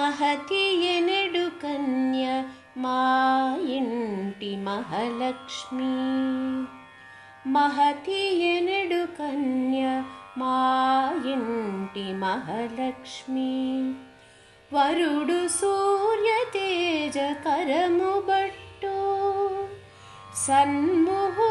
మహతియనడుకన్య మా ఇంటి डुकन्य मा మా ఇంటి మహాలక్ష్మి వరుడు సూర్య తేజ కరము బట్టు సన్ముహూ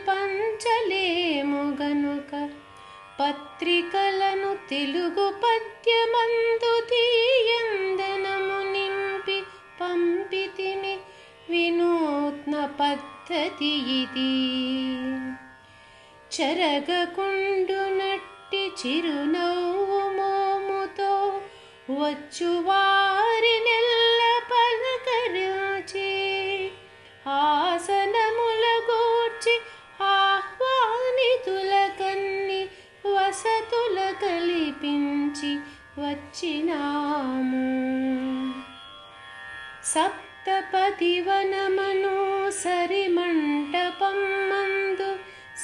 వచ్చి పంచలేము గనుక పత్రికలను తెలుగు పద్యమందు తీయందనము నింపి పంపితిని వినూత్న పద్ధతి ఇది చెరగకుండునట్టి చిరునవ్వు మోముతో వచ్చు వారి నెల్ల పలకరించి ఆసనముల గూర్చి నుంచి వచ్చినాము. సప్తపది వనమను సరిమంటపం మందు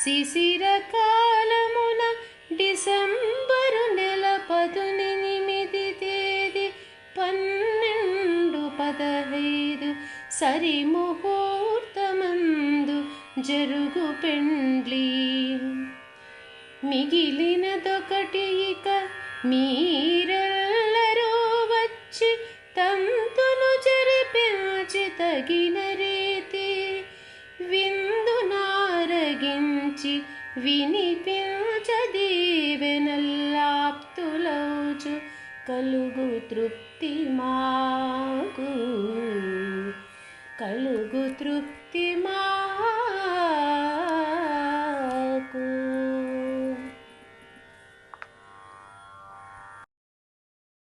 శిశిర కాలమున డిసెంబరు నెల పదునెనిమిది తేదీ పన్నెండు పదహైదు సరి ముహూర్తమందు జరుగు పెండ్లి. మిగిలినదొకటి ఇక మీరెల్లరూ వచ్చి తంతును జరిపించి తగిన రీతి విందునారగించి వినిపించదీవెనల్లాప్తులౌచు కలుగు తృప్తి మాకు. కలుగు తృప్తి మా